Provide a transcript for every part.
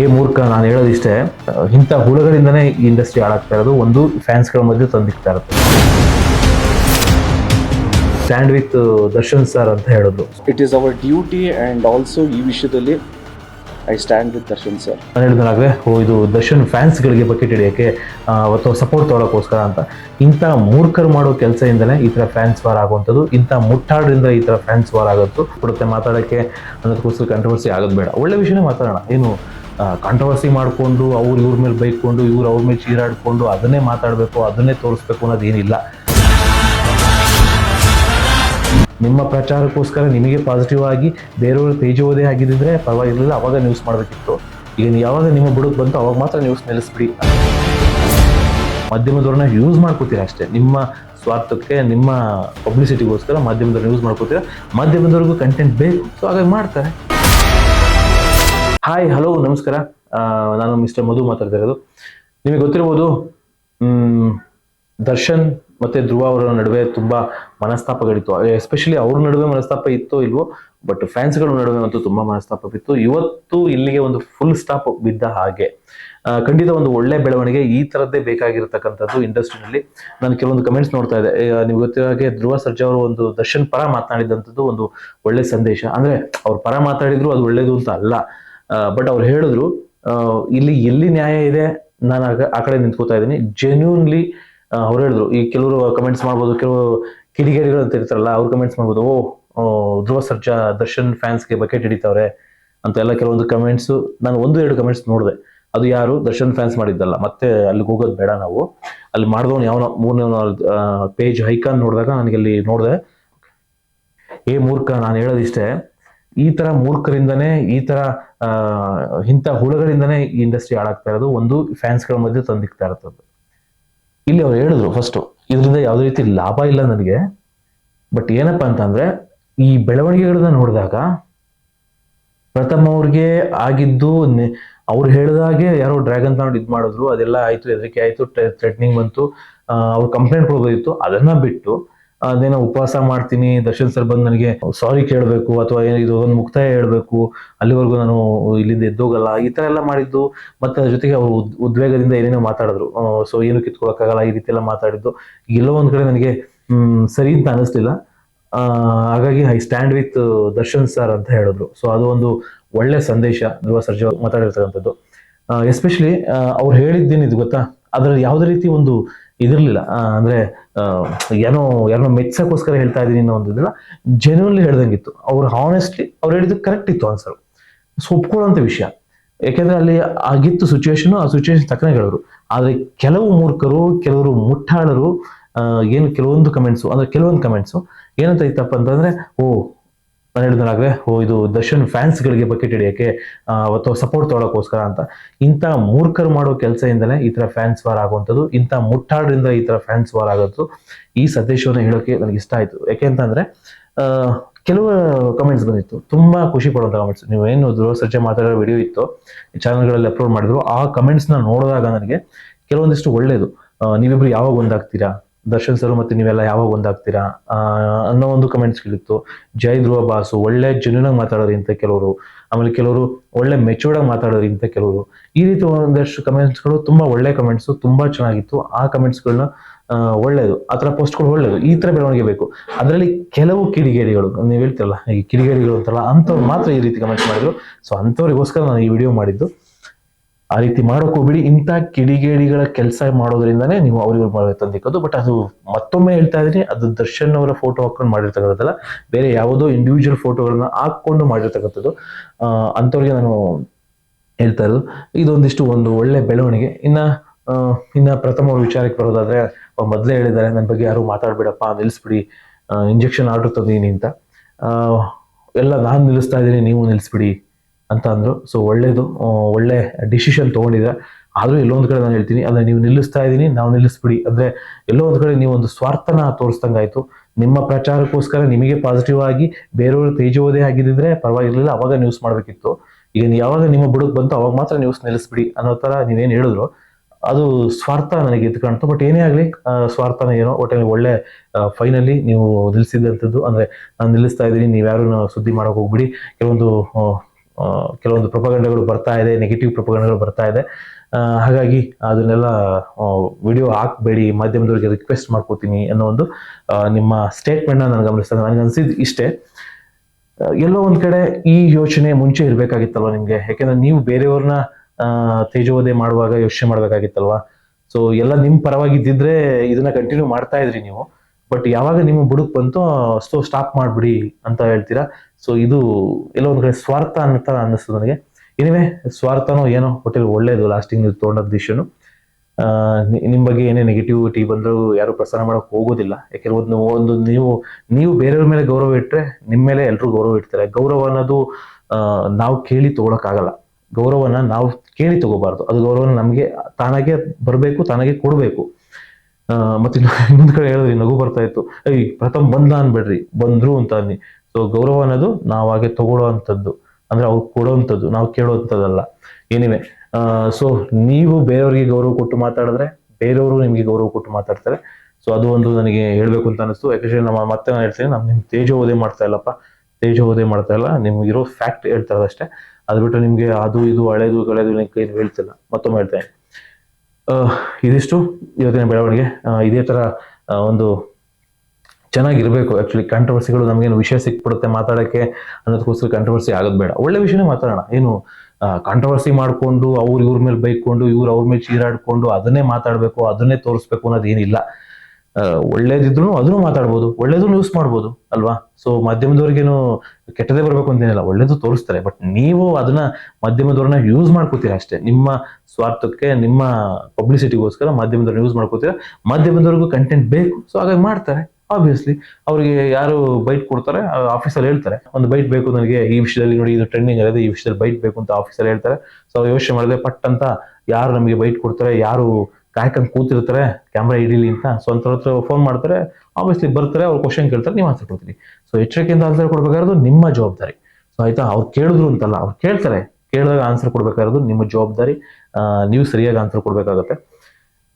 ಏ ಮೂರ್ಖ ನಾನು ಹೇಳೋದಿಷ್ಟೇ ಇಂಥ ಹುಳುಗಳಿಂದನೇ ಈ ಇಂಡಸ್ಟ್ರಿ ಹಾಳಾಗ್ತಾ ಇರೋದು. ಒಂದು ಫ್ಯಾನ್ಸ್ಗಳ ಮಧ್ಯೆ ತಂದಿಕ್ತಾ ಇರುತ್ತೆ ಸ್ಟ್ಯಾಂಡ್ ವಿತ್ ದರ್ಶನ್ ಸರ್ ಅಂತ ಹೇಳಿದ್ರು it is our duty and also ಈ ವಿಷಯದಲ್ಲಿ I stand with Darshan sir ನಾನು ಹೇಳಿದಾಗಲೇ ಓ ಇದು ದರ್ಶನ್ ಫ್ಯಾನ್ಸ್ಗಳಿಗೆ ಬಕೆಟ್ ಹಿಡಿಯೋಕ್ಕೆ ಅಥವಾ ಸಪೋರ್ಟ್ ತೊಗೊಳಕ್ಕೋಸ್ಕರ ಅಂತ. ಇಂಥ ಮೂರ್ಖರು ಮಾಡೋ ಕೆಲಸದಿಂದಲೇ ಈ ಥರ ಫ್ಯಾನ್ಸ್ ವಾರ್ ಆಗುವಂಥದ್ದು. ಇಂಥ ಮುಟ್ಟಾಡ್ರಿಂದ ಈ ಥರ ಫ್ಯಾನ್ಸ್ ವಾರ್ ಆಗೋದು. ಕೊಡುತ್ತೆ ಮಾತಾಡೋಕ್ಕೆ ಅನ್ನೋದಕ್ಕೋಸ್ಕರ ಕಂಟ್ರವರ್ಸಿ ಆಗೋದು ಬೇಡ. ಒಳ್ಳೆ ವಿಷಯನೇ ಮಾತಾಡೋಣ. ಏನು ಕಾಂಟ್ರವರ್ಸಿ ಮಾಡಿಕೊಂಡು, ಅವ್ರು ಇವ್ರ ಮೇಲೆ ಬೈಕೊಂಡು, ಇವ್ರು ಅವ್ರ ಮೇಲೆ ಚೀರಾಡಿಕೊಂಡು ಅದನ್ನೇ ಮಾತಾಡಬೇಕು, ಅದನ್ನೇ ತೋರಿಸ್ಬೇಕು ಅನ್ನೋದೇನಿಲ್ಲ. ನಿಮ್ಮ ಪ್ರಚಾರಕ್ಕೋಸ್ಕರ ನಿಮಗೆ ಪಾಸಿಟಿವ್ ಆಗಿ ಬೇರೆಯವ್ರ ಪೇಜ್ ಓದೇ ಆಗಿದ್ದರೆ ಪರವಾಗಿರಲಿಲ್ಲ ಅವಾಗ ನ್ಯೂಸ್ ಮಾಡಬೇಕಿತ್ತು. ಈಗ ಯಾವಾಗ ನಿಮ್ಮ ಬುಡಕ್ಕೆ ಬಂತು ಅವಾಗ ಮಾತ್ರ ನ್ಯೂಸ್ ನೆಲೆಸ್ಬಿಡಿ ಮಾಧ್ಯಮದವ್ರನ್ನ ಯೂಸ್ ಮಾಡ್ಕೋತೀರಾ ಅಷ್ಟೇ. ನಿಮ್ಮ ಸ್ವಾರ್ಥಕ್ಕೆ, ನಿಮ್ಮ ಪಬ್ಲಿಸಿಟಿಗೋಸ್ಕರ ಮಾಧ್ಯಮದವ್ರನ್ನ ಯೂಸ್ ಮಾಡ್ಕೋತೀರಾ? ಮಾಧ್ಯಮದವ್ರಿಗೂ ಕಂಟೆಂಟ್ ಬೇಕು, ಸೊ ಹಾಗಾಗಿ ಮಾಡ್ತಾರೆ. ಹಾಯ್ ಹಲೋ ನಮಸ್ಕಾರ. ನಾನು ಮಿಸ್ಟರ್ ಮಧು ಮಾತಾಡ್ತಾ ಇರೋದು ನಿಮಗೆ ಗೊತ್ತಿರ್ಬೋದು ದರ್ಶನ್ ಮತ್ತೆ ಧ್ರುವ ಅವರ ನಡುವೆ ತುಂಬಾ ಮನಸ್ತಾಪಗಳಿತ್ತು. ಎಸ್ಪೆಷಲಿ ಅವ್ರ ನಡುವೆ ಮನಸ್ತಾಪ ಇತ್ತೋ ಇಲ್ವೋ ಬಟ್ ಫ್ಯಾನ್ಸ್ಗಳ ನಡುವೆ ಅಂತೂ ತುಂಬಾ ಮನಸ್ತಾಪ ಬಿತ್ತು ಇವತ್ತು ಇಲ್ಲಿಗೆ ಒಂದು ಫುಲ್ ಸ್ಟಾಪ್ ಬಿದ್ದ ಹಾಗೆ. ಖಂಡಿತ ಒಂದು ಒಳ್ಳೆ ಬೆಳವಣಿಗೆ ಈ ಥರದ್ದೇ ಬೇಕಾಗಿರತಕ್ಕಂಥದ್ದು ಇಂಡಸ್ಟ್ರಿನಲ್ಲಿ ನಾನು ಕೆಲವೊಂದು ಕಮೆಂಟ್ಸ್ ನೋಡ್ತಾ ಇದ್ದೆ. ನೀವು ನಿಮ್ಗೆ ಗೊತ್ತಿರೋ ಹಾಗೆ ಧ್ರುವ ಸರ್ಜಾ ಅವರು ಒಂದು ದರ್ಶನ್ ಪರ ಮಾತನಾಡಿದಂಥದ್ದು ಒಂದು ಒಳ್ಳೆ ಸಂದೇಶ. ಅಂದ್ರೆ ಅವ್ರ ಪರ ಮಾತಾಡಿದ್ರು ಅದು ಒಳ್ಳೇದು ಅಂತ ಅಲ್ಲ. ಬಟ್ ಅವ್ರು ಹೇಳಿದ್ರು ಇಲ್ಲಿ ಎಲ್ಲಿ ನ್ಯಾಯ ಇದೆ, ನಾನು ಆ ಕಡೆ ನಿಂತ್ಕೋತಾ ಇದ್ದೀನಿ. ಜೆನ್ಯೂನ್ಲಿ ಅವ್ರು ಹೇಳಿದ್ರು, ಈ ಕೆಲವರು ಕಮೆಂಟ್ಸ್ ಮಾಡ್ಬೋದು, ಕೆಲವು ಕಿಡಿಗೇಡಿಗಳು ಅಂತ ಇರ್ತಾರಲ್ಲ, ಅವ್ರು ಕಮೆಂಟ್ಸ್ ಮಾಡ್ಬೋದು, ಓ ಧ್ರುವ ಸರ್ಜಾ ದರ್ಶನ್ ಫ್ಯಾನ್ಸ್ಗೆ ಬಕೆಟ್ ಹಿಡಿತಾವ್ರೆ ಅಂತ ಎಲ್ಲ ಕೆಲವೊಂದು ಕಮೆಂಟ್ಸು ನಾನು ಒಂದು, ಎರಡು ಕಮೆಂಟ್ಸ್ ನೋಡಿದೆ. ಅದು ಯಾರು? ದರ್ಶನ್ ಫ್ಯಾನ್ಸ್ ಮಾಡಿದ್ದಲ್ಲ. ಮತ್ತೆ ಅಲ್ಲಿಗೆ ಹೋಗೋದು ಬೇಡ ನಾವು. ಅಲ್ಲಿ ಮಾಡಿದವನು ಯಾವ ಮೂರನೇ ಪೇಜ್ ಹೈಕಾನ್ ನೋಡಿದಾಗ ನನಗೆ ಅಲ್ಲಿ ನೋಡಿದೆ, ಏ, ಮೂರ್ಖ, ನಾನು ಹೇಳೋದಿಷ್ಟೇ ಈ ತರ ಮೂರ್ಖರಿಂದನೇ, ಈ ತರ ಇಂಥ ಹುಳುಗಳಿಂದನೇ ಈ ಇಂಡಸ್ಟ್ರಿ ಹಾಳಾಗ್ತಾ ಇರೋದು ಒಂದು ಫ್ಯಾನ್ಸ್ಗಳ ಮಧ್ಯೆ ತಂದಿಕ್ತಾ ಇರ್ತದ್ದು ಇಲ್ಲಿ ಅವ್ರು ಹೇಳಿದ್ರು ಫಸ್ಟ್ ಇದರಿಂದ ಯಾವುದೇ ರೀತಿ ಲಾಭ ಇಲ್ಲ ನನಗೆ ಬಟ್ ಏನಪ್ಪಾ ಅಂತಂದ್ರೆ ಈ ಬೆಳವಣಿಗೆಗಳನ್ನ ನೋಡಿದಾಗ ಪ್ರಥಮ ಅವ್ರಿಗೆ ಆಗಿದ್ದು ಅವ್ರು ಹೇಳಿದಾಗೆ ಯಾರೋ ಡ್ರ್ಯಾಗನ್ ತಗೊಂಡು ಇದು ಮಾಡಿದ್ರು, ಅದೆಲ್ಲ ಆಯ್ತು, ಹೆದರಿಕೆ ಆಯ್ತು ಥ್ರೆಟ್ನಿಂಗ್ ಬಂತು ಅವ್ರು ಕಂಪ್ಲೇಂಟ್ ಕೊಡ್ಬೋದಿತ್ತು ಅದನ್ನ ಬಿಟ್ಟು ಅದೇನೋ ಉಪವಾಸ ಮಾಡ್ತೀನಿ, ದರ್ಶನ್ ಸರ್ ಬಂದು ನನಗೆ ಸಾರಿ ಕೇಳಬೇಕು ಅಥವಾ ಇದು ಒಂದು ಮುಕ್ತಾಯ ಹೇಳಬೇಕು, ಅಲ್ಲಿವರೆಗೂ ನಾನು ಇಲ್ಲಿಂದ ಎದ್ದೋಗಲ್ಲ, ಈ ತರ ಎಲ್ಲ ಮಾಡಿದ್ದು, ಮತ್ತೆ ಅದ್ರ ಜೊತೆಗೆ ಅವರು ಉದ್- ಉದ್ವೇಗದಿಂದ ಏನೇನೋ ಮಾತಾಡಿದ್ರು. ಸೊ ಏನು ಕಿತ್ಕೊಳಕ್ಕಾಗಲ್ಲ, ಈ ರೀತಿ ಎಲ್ಲ ಮಾತಾಡಿದ್ದು. ಎಲ್ಲೋ ಒಂದ್ ಕಡೆ ನನಗೆ ಸರಿ ಅಂತ ಅನಿಸ್ಲಿಲ್ಲ. ಹಾಗಾಗಿ I stand with Darshan sir ಅಂತ ಹೇಳಿದ್ರು. ಸೊ ಅದು ಒಂದು ಒಳ್ಳೆ ಸಂದೇಶ ಧ್ರುವ ಸರ್ಜಾ ಮಾತಾಡಿರ್ತಕ್ಕಂಥದ್ದು. ಎಸ್ಪೆಷಲಿ ಅವ್ರು ಹೇಳಿದ್ದೇನಿದ್ ಗೊತ್ತಾ? ಅದ್ರಲ್ಲಿ ಯಾವುದೇ ರೀತಿ ಒಂದು ಇದಿರಲಿಲ್ಲ. ಅಂದರೆ ಏನೋ, ಯಾರನ್ನೋ ಮೆಚ್ಚಕ್ಕೋಸ್ಕರ ಹೇಳ್ತಾ ಇದೀನಿ ಅನ್ನೋ ಒಂದು ಇದಲ್ಲ. ಜೆನ್ಯೂನ್ಲಿ ಹೇಳ್ದಂಗಿತ್ತು. ಅವ್ರು ಹಾನೆಸ್ಟ್ಲಿ ಅವ್ರು ಹೇಳಿದ್ದು ಕರೆಕ್ಟ್ ಇತ್ತು ಆನ್ಸರ್ ಸೊ ಒಪ್ಕೊಳ್ಳೋಂಥ ವಿಷಯ. ಯಾಕೆಂದ್ರೆ ಅಲ್ಲಿ ಆಗಿತ್ತು ಸಿಚುವೇಶನು ಆ ಸಿಚುವೇಶನ್ ತಕ್ಕನೆ ಹೇಳೋರು ಆದರೆ ಕೆಲವು ಮೂರ್ಖರು, ಕೆಲವರು ಮುಟ್ಟಾಳರು ಏನು ಕೆಲವೊಂದು ಕಮೆಂಟ್ಸು ಅಂದ್ರೆ ಕೆಲವೊಂದು ಕಮೆಂಟ್ಸು ಏನಂತ ಇತ್ತಪ್ಪ ಅಂತಂದ್ರೆ, ಓ ನಾನು ಓ ಇದು ದರ್ಶನ್ ಫ್ಯಾನ್ಸ್ಗಳಿಗೆ ಬಕೆಟ್ ಹಿಡಿಯೋಕ್ಕೆ ಅವತ್ತು ಸಪೋರ್ಟ್ ತೊಗೊಳಕ್ಕೋಸ್ಕರ ಅಂತ. ಇಂಥ ಮೂರ್ಖರು ಮಾಡೋ ಕೆಲಸದಿಂದಲೇ ಈ ಥರ ಫ್ಯಾನ್ಸ್ ವಾರ್ ಆಗುವಂಥದ್ದು ಇಂಥ ಮುಟ್ಟಾಡ್ರಿಂದ ಈ ಥರ ಫ್ಯಾನ್ಸ್ ವಾರ್ ಆಗೋದು ಈ ಸಂದೇಶವನ್ನು ಹೇಳೋಕೆ ನನಗೆ ಇಷ್ಟ ಆಯಿತು. ಯಾಕೆ ಅಂತಂದ್ರೆ ಆ, ಕೆಲವು ಕಮೆಂಟ್ಸ್ ಬಂದಿತ್ತು. ತುಂಬಾ ಖುಷಿ ಪಡುವಂಥ ಕಮೆಂಟ್ಸ್ ನೀವು ಏನು ಸರ್ಜೆ ಮಾತಾಡೋ ವಿಡಿಯೋ ಇತ್ತು ಚಾನಲ್ಗಳಲ್ಲಿ ಅಪ್ಲೋಡ್ ಮಾಡಿದ್ರು ಆ ಕಮೆಂಟ್ಸ್ನ ನೋಡಿದಾಗ ನನಗೆ ಕೆಲವೊಂದಿಷ್ಟು ಒಳ್ಳೇದು. ನೀವಿಬ್ರು ಯಾವಾಗ ಒಂದಾಗ್ತೀರಾ? ದರ್ಶನ್ ಸರ್ ಮತ್ತೆ ನೀವೆಲ್ಲ ಯಾವಾಗ ಒಂದಾಗ್ತೀರಾ? ಅನ್ನೋ ಒಂದು ಕಮೆಂಟ್ಸ್ ಕೇಳಿತ್ತು. ಜೈ ಧ್ರುವ ಬಾಸು, ಒಳ್ಳೆ ಜೆನ್ಯೂನ್ ಆಗಿ ಮಾತಾಡೋರು ಕೆಲವರು. ಆಮೇಲೆ ಕೆಲವರು ಒಳ್ಳೆ ಮೆಚೂರ್ಡ್ ಆಗಿ ಮಾತಾಡೋರು ಇಂಥ ಕೆಲವರು. ಈ ರೀತಿ ಒಂದಷ್ಟು ಕಮೆಂಟ್ಸ್ಗಳು ತುಂಬಾ ಒಳ್ಳೆ ಕಮೆಂಟ್ಸ್ ತುಂಬಾ ಚೆನ್ನಾಗಿತ್ತು. ಆ ಕಮೆಂಟ್ಸ್ಗಳನ್ನ ಒಳ್ಳೇದು. ಆ ಥರ ಪೋಸ್ಟ್ಗಳು ಒಳ್ಳೇದು. ಈ ಥರ ಬೆಳವಣಿಗೆ ಬೇಕು. ಅದರಲ್ಲಿ ಕೆಲವು ಕಿಡಿಗೇಡಿಗಳು, ನೀವು ಹೇಳ್ತಿರಲ್ಲ, ಈ ಕಿಡಿಗೇಡಿಗಳು ಅಂತಲ್ಲ, ಅಂಥವ್ರು ಮಾತ್ರ ಈ ರೀತಿ ಕಮೆಂಟ್ಸ್ ಮಾಡಿದ್ರು. ಸೊ ಅಂಥವ್ರಿಗೋಸ್ಕರ ನಾನು ಈ ವಿಡಿಯೋ ಮಾಡಿದ್ದು. ಆ ರೀತಿ ಮಾಡೋಕೆ ಹೋಗ್ಬಿಡಿ ಇಂಥ ಕಿಡಿಗೇಡಿಗಳ ಕೆಲಸ ಮಾಡೋದ್ರಿಂದನೇ ನೀವು ಅವ್ರಿಗೆ ತಂದಿಕ್ಕೋದು. ಬಟ್ ಅದು ಮತ್ತೊಮ್ಮೆ ಹೇಳ್ತಾ ಇದ್ದೀನಿ, ಅದು ದರ್ಶನ್ ಅವರ ಫೋಟೋ ಹಾಕೊಂಡು ಮಾಡಿರ್ತಕ್ಕಂಥದ್ದಲ್ಲ. ಬೇರೆ ಯಾವುದೋ ಇಂಡಿವಿಜುವಲ್ ಫೋಟೋಗಳನ್ನ ಹಾಕ್ಕೊಂಡು ಮಾಡಿರ್ತಕ್ಕಂಥದ್ದು. ಅಂಥವ್ರಿಗೆ ನಾನು ಹೇಳ್ತಾ ಇರೋದು. ಇದೊಂದಿಷ್ಟು ಒಂದು ಒಳ್ಳೆ ಬೆಳವಣಿಗೆ. ಇನ್ನ ಇನ್ನು ಪ್ರಥಮ ವಿಚಾರಕ್ಕೆ ಬರೋದಾದ್ರೆ, ಅವ್ರು ಮೊದಲೇ ಹೇಳಿದ್ದಾರೆ ನನ್ನ ಬಗ್ಗೆ ಯಾರು ಮಾತಾಡ್ಬೇಡಪ್ಪ ನಿಲ್ಲಿಸ್ಬಿಡಿ ಇಂಜೆಕ್ಷನ್ ಆರ್ಡರ್ ತಂದೀನಿ ಅಂತ. ಎಲ್ಲ ನಾನು ನಿಲ್ಲಿಸ್ತಾ ಇದ್ದೀನಿ, ನೀವು ನಿಲ್ಲಿಸ್ಬಿಡಿ ಅಂತ ಅಂದರು. ಸೊ ಒಳ್ಳೇದು ಒಳ್ಳೆ ಡಿಸಿಷನ್ ತಗೊಂಡಿದ್ರೆ ಆದ್ರೂ ಎಲ್ಲೋ ಒಂದ್ ಕಡೆ ನಾನು ಹೇಳ್ತೀನಿ ಅಂದರೆ ನೀವು ನಿಲ್ಲಿಸ್ತಾ ಇದ್ದೀನಿ, ನಾವು ನಿಲ್ಲಿಸ್ಬಿಡಿ. ಅಂದ್ರೆ ಎಲ್ಲೋ ಒಂದು ಕಡೆ ನೀವು ಒಂದು ಸ್ವಾರ್ಥನ ತೋರಿಸ್ದಂಗಾಯ್ತು. ನಿಮ್ಮ ಪ್ರಚಾರಕ್ಕೋಸ್ಕರ ನಿಮಗೆ ಪಾಸಿಟಿವ್ ಆಗಿ ಬೇರೆಯವರು ತೇಜೋದೇ ಆಗಿದ್ದಿದ್ರೆ ಪರವಾಗಿರ್ಲಿಲ್ಲ, ಅವಾಗ ನ್ಯೂಸ್ ಮಾಡಬೇಕಿತ್ತು. ಈಗ ಯಾವಾಗ ನಿಮ್ಮ ಬುಡಕ್ಕೆ ಬಂತು ಅವಾಗ ಮಾತ್ರ ನ್ಯೂಸ್ ನಿಲ್ಲಿಸ್ಬಿಡಿ ಅನ್ನೋ ಥರ ನೀವೇನು ಹೇಳಿದ್ರು. ಅದು ಸ್ವಾರ್ಥ ನನಗೆ ಎದ್ದು ಕಾಣ್ತು. ಬಟ್ ಏನೇ ಆಗಲಿ ಸ್ವಾರ್ಥನ ಏನೋ ಒಟ್ಟಿನಲ್ಲಿ ಒಳ್ಳೆ ಫೈನಲಿ ನೀವು ನಿಲ್ಲಿಸಿದಂಥದ್ದು ಅಂದ್ರೆ ನಾನು ನಿಲ್ಲಿಸ್ತಾ ಇದ್ದೀನಿ ನೀವು ಯಾರು ಸುದ್ದಿ ಮಾಡೋಕೆ ಹೋಗ್ಬಿಡಿ. ಕೆಲವೊಂದು ಕೆಲವೊಂದು ಪ್ರಪಗಂಡಗಳು ಬರ್ತಾ ಇದೆ ನೆಗೆಟಿವ್ ಪ್ರಪಗಂಡಗಳು ಬರ್ತಾ ಇದೆ. ಹಾಗಾಗಿ ಅದನ್ನೆಲ್ಲ ವಿಡಿಯೋ ಹಾಕ್ಬೇಡಿ ಮಾಧ್ಯಮದವರಿಗೆ ರಿಕ್ವೆಸ್ಟ್ ಮಾಡ್ಕೋತೀನಿ ಅನ್ನೋ ಒಂದು ನಿಮ್ಮ ಸ್ಟೇಟ್ಮೆಂಟ್ನ ನನಗೆ ಗಮನಿಸ್ತಾ ನನಗೆ ಅನಿಸಿದ್ದು ಇಷ್ಟೇ. ಎಲ್ಲೋ ಒಂದ್ ಕಡೆ ಈ ಯೋಚನೆ ಮುಂಚೆ ಇರ್ಬೇಕಾಗಿತ್ತಲ್ವಾ ನಿಮ್ಗೆ? ಯಾಕೆಂದ್ರೆ ನೀವು ಬೇರೆಯವ್ರನ್ನ ಆ, ತೇಜೋವಧೆ ಮಾಡುವಾಗ ಯೋಚನೆ ಮಾಡ್ಬೇಕಾಗಿತ್ತಲ್ವಾ? ಸೊ ಎಲ್ಲ ನಿಮ್ ಪರವಾಗಿದ್ದಿದ್ರೆ ಇದನ್ನ ಕಂಟಿನ್ಯೂ ಮಾಡ್ತಾ ಇದ್ರಿ ನೀವು. ಬಟ್ ಯಾವಾಗ ನಿಮ್ಮ ಬುಡಕ್ ಬಂತು ಸೊ ಸ್ಟಾಪ್ ಮಾಡ್ಬಿಡಿ ಅಂತ ಹೇಳ್ತೀರಾ? ಸೊ ಇದು ಎಲ್ಲೋ ಒಂದ್ ಕಡೆ ಸ್ವಾರ್ಥ ಅಂತ ಅನ್ನಿಸ್ತದೆ ನನಗೆ. ಏನಿವೆ ಸ್ವಾರ್ಥನೋ ಏನೋ ಹೋಟೆಲ್ ಒಳ್ಳೇದು ಲಾಸ್ಟಿಂಗ್ ನೀವು ತೊಗೊಂಡ ದಿಶನು ನಿಮ್ಮ ಬಗ್ಗೆ ಏನೇ ನೆಗೆಟಿವಿಟಿ ಬಂದರೂ ಯಾರು ಪ್ರಸಾರ ಮಾಡೋಕೆ ಹೋಗೋದಿಲ್ಲ. ಯಾಕೆಂದ್ರೆ ಒಂದು ಒಂದು ನೀವು ನೀವು ಬೇರೆಯವ್ರ ಮೇಲೆ ಗೌರವ ಇಟ್ಟರೆ ನಿಮ್ಮ ಮೇಲೆ ಎಲ್ಲರೂ ಗೌರವ ಇಡ್ತಾರೆ. ಗೌರವ ಅನ್ನೋದು ನಾವು ಕೇಳಿ ತಗೊಳಕ್ಕಾಗಲ್ಲ. ಗೌರವನ ನಾವು ಕೇಳಿ ತಗೋಬಾರ್ದು. ಅದು ಗೌರವನ ನಮಗೆ ತಾನಾಗೆ ಬರಬೇಕು, ತಾನಾಗೆ ಕೊಡಬೇಕು. ಮತ್ತೆ ಇನ್ನೊಂದು ಕಡೆ ಹೇಳಿದ್ರಿ, ನಗು ಬರ್ತಾ ಇತ್ತು. ಐ ಪ್ರಥಮ್ ಬಂದ ಅನ್ಬೇಡ್ರಿ, ಬಂದ್ರು ಅಂತ ಅನ್ನಿ. ಸೊ ಗೌರವ ಅನ್ನೋದು ನಾವಾಗೆ ತಗೊಳ್ಳೋ ಅಂದ್ರೆ ಅವ್ರು ಕೊಡೋವಂಥದ್ದು ನಾವು ಕೇಳೋವಂಥದ್ದಲ್ಲ ಏನಿವೆ ಸೊ ನೀವು ಬೇರೆಯವರಿಗೆ ಗೌರವ ಕೊಟ್ಟು ಮಾತಾಡಿದ್ರೆ, ಬೇರೆಯವರು ನಿಮಗೆ ಗೌರವ ಕೊಟ್ಟು ಮಾತಾಡ್ತಾರೆ. ಸೊ ಅದು ಒಂದು ನನಗೆ ಹೇಳ್ಬೇಕು ಅಂತ ಅನಿಸ್ತು. ಯಾಕಂದ್ರೆ ನಮ್ಮ ಮತ್ತೆ ನಾನು ಹೇಳ್ತೀನಿ, ನಿಮ್ ತೇಜೋವಧೆ ಮಾಡ್ತಾ ಇಲ್ಲಪ್ಪ. ತೇಜೋವಧೆ ಮಾಡ್ತಾ ಇಲ್ಲ ನಿಮ್ಗೆ ಇರೋ ಫ್ಯಾಕ್ಟ್ ಹೇಳ್ತಾ ಅಷ್ಟೇ. ಅದು ಬಿಟ್ಟು ನಿಮ್ಗೆ ಅದು ಇದು ಹಳೇದು, ಗಳೆದು ಏನು ಹೇಳ್ತಿಲ್ಲ. ಮತ್ತೊಮ್ಮೆ ಹೇಳ್ತೇನೆ. ಇದಿಷ್ಟು ಇವತ್ತಿನ ಬೆಳವಣಿಗೆ. ಇದೇ ತರ ಆ, ಒಂದು ಚೆನ್ನಾಗಿರ್ಬೇಕು. ಆಕ್ಚುಲಿ ಕಾಂಟ್ರವರ್ಸಿಗಳು ನಮಗೇನು ವಿಷಯ ಸಿಕ್ಬಿಡುತ್ತೆ ಮಾತಾಡಕ್ಕೆ ಅನ್ನೋದಕ್ಕೋಸ್ಕರ ಕಂಟ್ರವರ್ಸಿ ಆಗೋದು ಬೇಡ. ಒಳ್ಳೆ ವಿಷಯನೇ ಮಾತಾಡೋಣ. ಏನು ಕಾಂಟ್ರವರ್ಸಿ ಮಾಡ್ಕೊಂಡು ಅವ್ರು ಇವ್ರ ಮೇಲೆ ಬೈಕೊಂಡು ಇವ್ರು ಅವ್ರ ಮೇಲೆ ಚೀರಾಡ್ಕೊಂಡು ಅದನ್ನೇ ಮಾತಾಡಬೇಕು ಅದನ್ನೇ ತೋರಿಸ್ಬೇಕು ಅನ್ನೋದು ಏನಿಲ್ಲ ಆ, ಒಳ್ಳೇದಿದ್ರು ಅದನ್ನು ಮಾತಾಡ್ಬೋದು ಒಳ್ಳೇದು ಯೂಸ್ ಮಾಡ್ಬೋದು, ಅಲ್ವಾ? ಸೊ ಮಾಧ್ಯಮದವ್ರಿಗೇನು ಕೆಟ್ಟದೇ ಬರಬೇಕು ಅಂತೇನಿಲ್ಲ ಒಳ್ಳೇದು ತೋರಿಸ್ತಾರೆ. ಬಟ್ ನೀವು ಅದನ್ನ ಮಾಧ್ಯಮದವ್ರನ್ನ ಯೂಸ್ ಮಾಡ್ಕೋತೀರಾ ಅಷ್ಟೇ. ನಿಮ್ಮ ಸ್ವಾರ್ಥಕ್ಕೆ, ನಿಮ್ಮ ಪಬ್ಲಿಸಿಟಿಗೋಸ್ಕರ ಮಾಧ್ಯಮದವ್ರನ್ನ ಯೂಸ್ ಮಾಡ್ಕೋತೀರಾ. ಮಾಧ್ಯಮದವ್ರಿಗೂ ಕಂಟೆಂಟ್ ಬೇಕು ಸೊ ಹಾಗಾಗಿ ಮಾಡ್ತಾರೆ ಆಬ್ವಿಯಸ್ಲಿ ಅವ್ರಿಗೆ ಯಾರು ಬೈಟ್ ಕೊಡ್ತಾರೆ ಆಫೀಸಲ್ಲಿ ಹೇಳ್ತಾರೆ. ಒಂದು ಬೈಟ್ ಬೇಕು ನನಗೆ, ಈ ವಿಷಯದಲ್ಲಿ ನೋಡಿ ಇದು ಟ್ರೆಂಡಿಂಗ್ ಆಗಿದೆ, ಈ ವಿಷಯದಲ್ಲಿ ಬೈಟ್ ಬೇಕು ಅಂತ ಆಫೀಸಲ್ಲಿ ಹೇಳ್ತಾರೆ. ಸೊ ಯೋಚನೆ ಮಾಡಿದ್ರೆ ಪಟ್ ಅಂತ ಯಾರು ನಮಗೆ ಬೈಟ್ ಕೊಡ್ತಾರೆ, ಯಾರು ಕಾಯ್ಕೊಂಡು ಕೂತಿರ್ತಾರೆ ಕ್ಯಾಮ್ರಾ ಹಿಡೀಲಿ ಅಂತ. ಸೊ ಹತ್ರ ಫೋನ್ ಮಾಡ್ತಾರೆ ಆಬ್ವಿಯಸ್ಲಿ ಬರ್ತಾರೆ, ಅವ್ರು ಕ್ವಶನ್ ಕೇಳ್ತಾರೆ, ನೀವು ಆನ್ಸರ್ ಕೊಡ್ತೀರಿ. ಸೊ ಎಚ್ಚರಿಕೆಯಿಂದ ಆನ್ಸರ್ ಕೊಡ್ಬೇಕಾಗಿರೋದು ನಿಮ್ಮ ಜವಾಬ್ದಾರಿ. ಸೊ ಆಯ್ತಾ, ಅವ್ರು ಕೇಳಿದ್ರು ಅಂತಲ್ಲ, ಅವ್ರು ಕೇಳ್ತಾರೆ. ಕೇಳಿದಾಗ ಆನ್ಸರ್ ಕೊಡ್ಬೇಕಾಗಿರೋದು ನಿಮ್ಮ ಜವಾಬ್ದಾರಿ. ನೀವು ಸರಿಯಾಗಿ ಆನ್ಸರ್ ಕೊಡಬೇಕಾಗತ್ತೆ.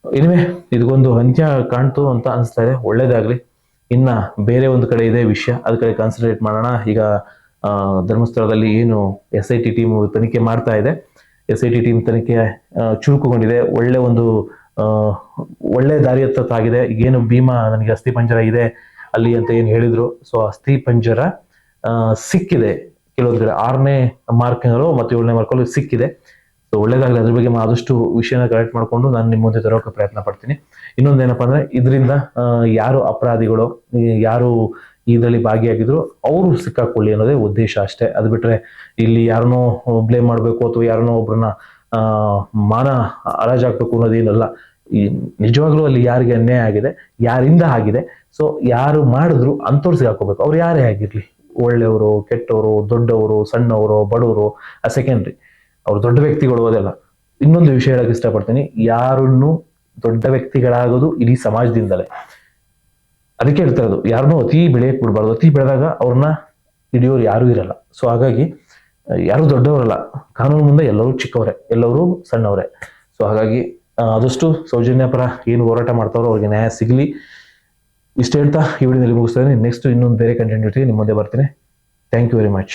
ಇನ್ವೆ ಇದಕ್ಕೊಂದು ಅಂತ್ಯ ಕಾಣ್ತು ಅಂತ ಅನಿಸ್ತಾ ಇದೆ. ಒಳ್ಳೇದಾಗ್ಲಿ. ಇನ್ನ ಬೇರೆ ಒಂದು ಕಡೆ ಇದೆ ವಿಷಯ, ಅದ ಕಡೆ ಕಾನ್ಸಂಟ್ರೇಟ್ ಮಾಡೋಣ. ಈಗ ಧರ್ಮಸ್ಥಳದಲ್ಲಿ ಏನು ಎಸ್ ಐ ಟಿ ಟೀಮ್ ತನಿಖೆ ಮಾಡ್ತಾ ಇದೆ. ಎಸ್ ಐ ಟಿ ಟೀಮ್ ತನಿಖೆ ಚುರುಕುಗೊಂಡಿದೆ. ಒಳ್ಳೆ ಒಂದು ಒಳ್ಳೆ ದಾರಿಯತ್ತ ತಾಗಿದೆ ಈಗೇನು ಭೀಮಾ ನನಗೆ ಅಸ್ಥಿ ಪಂಜರ ಇದೆ ಅಲ್ಲಿ ಅಂತ ಏನು ಹೇಳಿದ್ರು. ಸೊ ಅಸ್ಥಿ ಪಂಜರ ಸಿಕ್ಕಿದೆ. ಕೆಲವೊಂದು ಕಡೆ ಆರನೇ ಮಾರ್ಕ್ಗಳು ಮತ್ತು ಏಳನೇ ಮಾರ್ಕಲ್ಲಿ ಸಿಕ್ಕಿದೆ. ಸೊ ಒಳ್ಳೇದಾಗಲಿ ಅದ್ರ ಬಗ್ಗೆ ಆದಷ್ಟು ವಿಷಯನ ಕರೆಕ್ಟ್ ಮಾಡಿಕೊಂಡು ನಾನು ನಿಮ್ಮ ಮುಂದೆ ತರೋಕೆ ಪ್ರಯತ್ನ ಪಡ್ತೀನಿ. ಇನ್ನೊಂದೇನಪ್ಪ ಅಂದ್ರೆ ಇದರಿಂದ ಯಾರು ಅಪರಾಧಿಗಳು ಯಾರು ಇದರಲ್ಲಿ ಭಾಗಿಯಾಗಿದ್ರು ಅವರು ಸಿಕ್ಕಾಕೊಳ್ಳಿ ಅನ್ನೋದೇ ಉದ್ದೇಶ ಅಷ್ಟೇ. ಅದು ಬಿಟ್ಟರೆ ಇಲ್ಲಿ ಯಾರನ್ನೋ ಬ್ಲೇಮ್ ಮಾಡಬೇಕು ಅಥವಾ ಯಾರನ್ನೋ ಒಬ್ರನ್ನ ಆ, ಮಾನ ಹರಾಜಾಕ್ಬೇಕು ಅನ್ನೋದೇನಲ್ಲ, ಈ ನಿಜವಾಗ್ಲೂ ಅಲ್ಲಿ ಯಾರಿಗೆ ಅನ್ಯಾಯ ಆಗಿದೆ, ಯಾರಿಂದ ಆಗಿದೆ ಸೊ ಯಾರು ಮಾಡಿದ್ರು ಅಂತೋರ್ಸಿಗೆ ಹಾಕೋಬೇಕು ಅವ್ರು ಯಾರೇ ಆಗಿರ್ಲಿ, ಒಳ್ಳೆಯವರು, ಕೆಟ್ಟವರು, ದೊಡ್ಡವರು, ಸಣ್ಣವರು, ಬಡವರು, ಆ ಸೆಕೆಂಡ್ರಿ ಅವ್ರು ದೊಡ್ಡ ವ್ಯಕ್ತಿಗಳು ಅದೆಲ್ಲ ಇನ್ನೊಂದು ವಿಷಯ ಹೇಳಕ್ಕೆ ಇಷ್ಟಪಡ್ತೀನಿ, ಯಾರನ್ನು ದೊಡ್ಡ ವ್ಯಕ್ತಿಗಳಾಗೋದು ಇಡೀ ಸಮಾಜದಿಂದಲೇ. ಅದಕ್ಕೆ ಹೇಳ್ತಾ ಇರೋದು, ಯಾರನ್ನೂ ಅತಿ ಬೆಳೆಯಕ್ಕೆ ಬಿಡಬಾರ್ದು. ಅತಿ ಬೆಳೆದಾಗ ಅವ್ರನ್ನ ಹಿಡಿಯೋರು ಯಾರೂ ಇರಲ್ಲ. ಸೊ ಹಾಗಾಗಿ ಯಾರು ದೊಡ್ಡವರಲ್ಲ. ಕಾನೂನು ಮುಂದೆ ಎಲ್ಲರೂ ಚಿಕ್ಕವರೇ, ಎಲ್ಲರೂ ಸಣ್ಣವರೇ. ಸೊ ಹಾಗಾಗಿ ಆದಷ್ಟು ಸೌಜನ್ಯ ಪರ ಏನು ಹೋರಾಟ ಮಾಡ್ತಾರೋ ಅವ್ರಿಗೆ ನ್ಯಾಯ ಸಿಗಲಿ. ಇಷ್ಟು ಹೇಳ್ತಾ ಈ ವಿಡಿಯೋದಲ್ಲಿ ಮುಗಿಸ್ತಾ ನೆಕ್ಸ್ಟ್ ಇನ್ನೊಂದು ಬೇರೆ ಕಂಟೆಂಟ್ ಜೊತೆಗೆ ನಿಮ್ಮ ಮುಂದೆ ಬರ್ತೀನಿ. Thank you very much